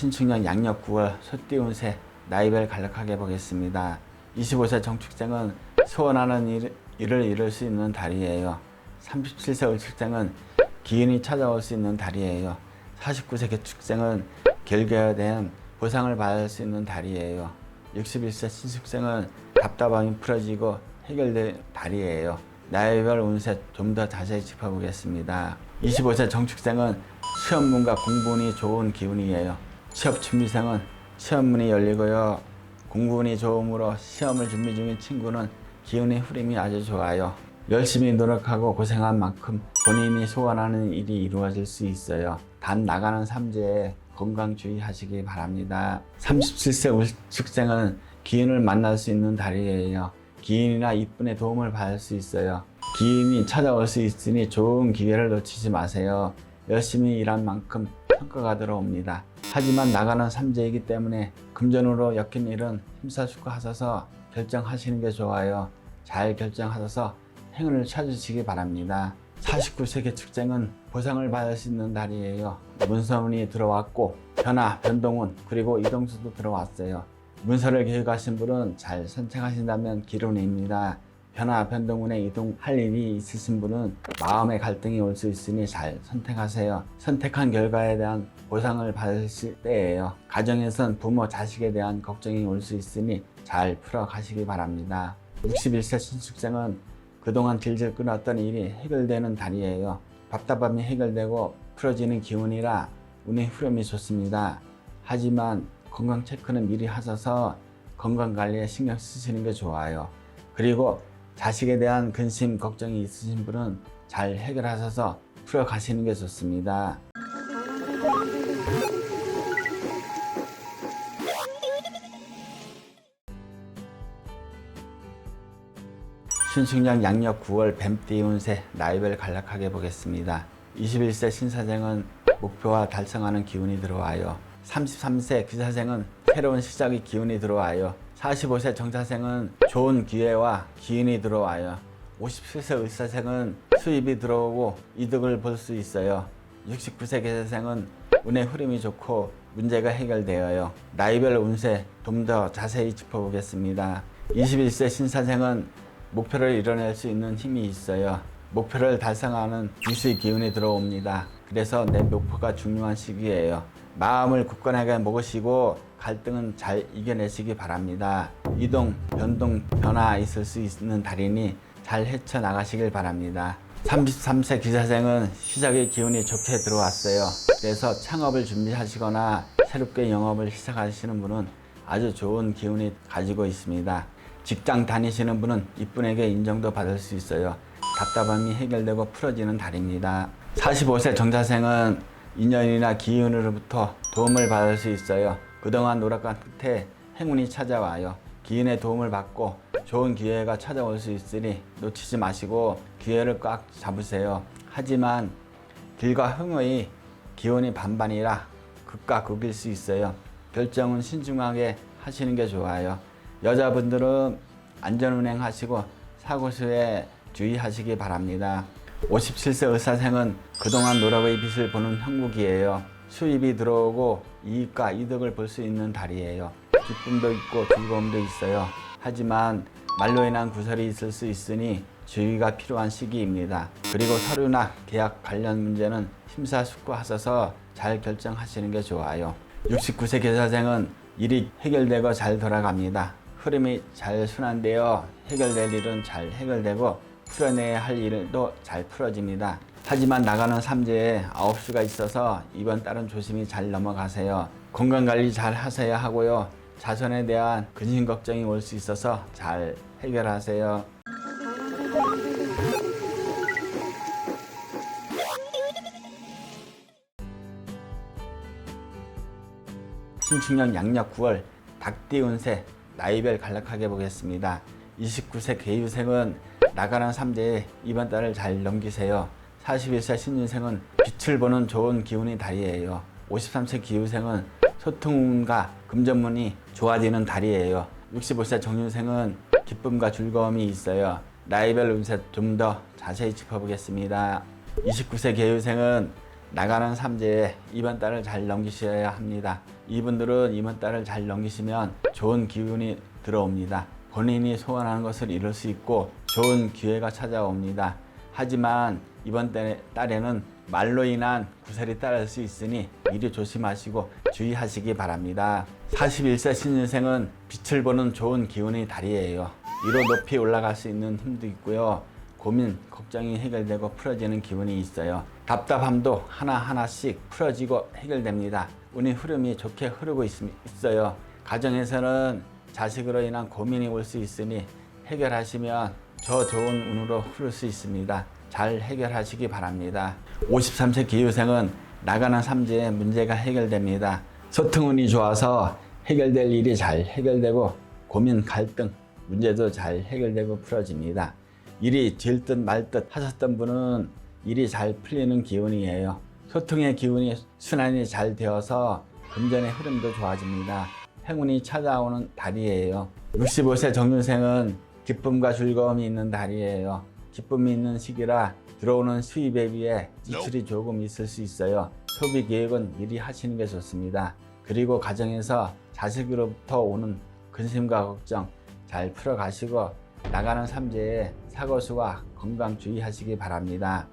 신축년 양력 9월 소띠운세 나이별 간략하게 보겠습니다. 25세 정축생은 소원하는 일, 일을 이룰 수 있는 달이에요. 37세 을축생은 기운이 찾아올 수 있는 달이에요. 49세 개축생은 결과에 대한 보상을 받을 수 있는 달이에요. 61세 신축생은 답답함이 풀어지고 해결될 달이에요. 나이별 운세 좀 더 자세히 짚어보겠습니다. 25세 정축생은 시험 문과 공부운이 좋은 기운이에요. 취업 준비생은 시험문이 열리고요. 공부운이 좋으므로 시험을 준비 중인 친구는 기운의 흐름이 아주 좋아요. 열심히 노력하고 고생한 만큼 본인이 소원하는 일이 이루어질 수 있어요. 단 나가는 삼재에 건강 주의하시기 바랍니다. 37세 울축생은 기운을 만날 수 있는 달이에요. 기인이나 이쁜의 도움을 받을 수 있어요. 기인이 찾아올 수 있으니 좋은 기회를 놓치지 마세요. 열심히 일한 만큼 성과가 들어옵니다. 하지만 나가는 삼재이기 때문에 금전으로 엮인 일은 힘사숙고하셔서 결정하시는 게 좋아요. 잘 결정하셔서 행운을 찾으시기 바랍니다. 49세 개축생은 보상을 받을 수 있는 달이에요. 문서운이 들어왔고 변화, 변동운 그리고 이동수도 들어왔어요. 문서를 계획하신 분은 잘 선택하신다면 기론입니다. 변화, 변동운에 이동할 일이 있으신 분은 마음의 갈등이 올 수 있으니 잘 선택하세요. 선택한 결과에 대한 보상을 받으실 때예요. 가정에선 부모, 자식에 대한 걱정이 올 수 있으니 잘 풀어가시기 바랍니다. 61세 신축생은 그동안 질질 끊었던 일이 해결되는 달이에요. 답답함이 해결되고 풀어지는 기운이라 운의 흐름이 좋습니다. 하지만 건강 체크는 미리 하셔서 건강 관리에 신경 쓰시는 게 좋아요. 그리고 자식에 대한 근심, 걱정이 있으신 분은 잘 해결하셔서 풀어가시는 게 좋습니다. 신축년 양력 9월 뱀띠 운세 나이별 간략하게 보겠습니다. 21세 신사생은 목표와 달성하는 기운이 들어와요. 33세 귀사생은 새로운 시작의 기운이 들어와요. 45세 정사생은 좋은 기회와 기운이 들어와요. 57세 의사생은 수입이 들어오고 이득을 볼 수 있어요. 69세 계사생은 운의 흐름이 좋고 문제가 해결되어요. 나이별 운세 좀 더 자세히 짚어보겠습니다. 21세 신사생은 목표를 이뤄낼 수 있는 힘이 있어요. 목표를 달성하는 유수의 기운이 들어옵니다. 그래서 내 목표가 중요한 시기예요. 마음을 굳건하게 먹으시고 갈등은 잘 이겨내시기 바랍니다. 이동, 변동, 변화 있을 수 있는 달이니 잘 헤쳐나가시길 바랍니다. 33세 기사생은 시작의 기운이 좋게 들어왔어요. 그래서 창업을 준비하시거나 새롭게 영업을 시작하시는 분은 아주 좋은 기운이 가지고 있습니다. 직장 다니시는 분은 이분에게 인정도 받을 수 있어요. 답답함이 해결되고 풀어지는 달입니다. 45세 정자생은 인연이나 기운으로부터 도움을 받을 수 있어요. 그동안 노력한 끝에 행운이 찾아와요. 기운의 도움을 받고 좋은 기회가 찾아올 수 있으니 놓치지 마시고 기회를 꽉 잡으세요. 하지만 길과 흥의 기운이 반반이라 극과 극일 수 있어요. 결정은 신중하게 하시는 게 좋아요. 여자분들은 안전운행 하시고 사고 시에 주의하시기 바랍니다. 57세 의사생은 그동안 노력의 빛을 보는 형국이에요. 수입이 들어오고 이익과 이득을 볼 수 있는 달이에요. 기쁨도 있고 즐거움도 있어요. 하지만 말로 인한 구설이 있을 수 있으니 주의가 필요한 시기입니다. 그리고 서류나 계약 관련 문제는 심사숙고하셔서 잘 결정하시는 게 좋아요. 69세 계사생은 일이 해결되고 잘 돌아갑니다. 흐름이 잘 순환되어 해결될 일은 잘 해결되고 풀어내야 할 일도 잘 풀어집니다. 하지만 나가는 삼재에 아홉 수가 있어서 이번 달은 조심히 잘 넘어가세요. 건강 관리 잘 하셔야 하고요. 자손에 대한 근심 걱정이 올 수 있어서 잘 해결하세요. 신축년 양력 9월 닭띠 운세 나이별 간략하게 보겠습니다. 29세 개유생은 나가는 삼재에 이번 달을 잘 넘기세요. 41세 신유생은 빛을 보는 좋은 기운이 달이에요. 53세 기후생은 소통과 금전문이 좋아지는 달이에요. 65세 정유생은 기쁨과 즐거움이 있어요. 나이별 운세 좀 더 자세히 짚어보겠습니다. 29세 개유생은 나가는 삼재에 이번 달을 잘 넘기셔야 합니다. 이분들은 이번 달을 잘 넘기시면 좋은 기운이 들어옵니다. 본인이 소원하는 것을 이룰 수 있고 좋은 기회가 찾아옵니다. 하지만 이번 달- 달에는 말로 인한 구설이 따를 수 있으니 미리 조심하시고 주의하시기 바랍니다. 41세 신인생은 빛을 보는 좋은 기운의 달이에요. 위로 높이 올라갈 수 있는 힘도 있고요. 고민, 걱정이 해결되고 풀어지는 기분이 있어요. 답답함도 하나하나씩 풀어지고 해결됩니다. 운의 흐름이 좋게 흐르고 있, 있어요. 가정에서는 자식으로 인한 고민이 올 수 있으니 해결하시면 저 좋은 운으로 흐를 수 있습니다. 잘 해결하시기 바랍니다. 53세 기후생은 나가는 삼재에 문제가 해결됩니다. 소통운이 좋아서 해결될 일이 잘 해결되고 고민, 갈등, 문제도 잘 해결되고 풀어집니다. 일이 될듯말 듯 하셨던 분은 일이 잘 풀리는 기운이에요. 소통의 기운이 순환이 잘 되어서 금전의 흐름도 좋아집니다. 행운이 찾아오는 달이에요. 65세 정윤생은 기쁨과 즐거움이 있는 달이에요. 기쁨이 있는 시기라 들어오는 수입에 비해 지출이 조금 있을 수 있어요. 소비 계획은 미리 하시는 게 좋습니다. 그리고 가정에서 자식으로부터 오는 근심과 걱정 잘 풀어가시고 나가는 삼재에 사고수와 건강 주의하시기 바랍니다.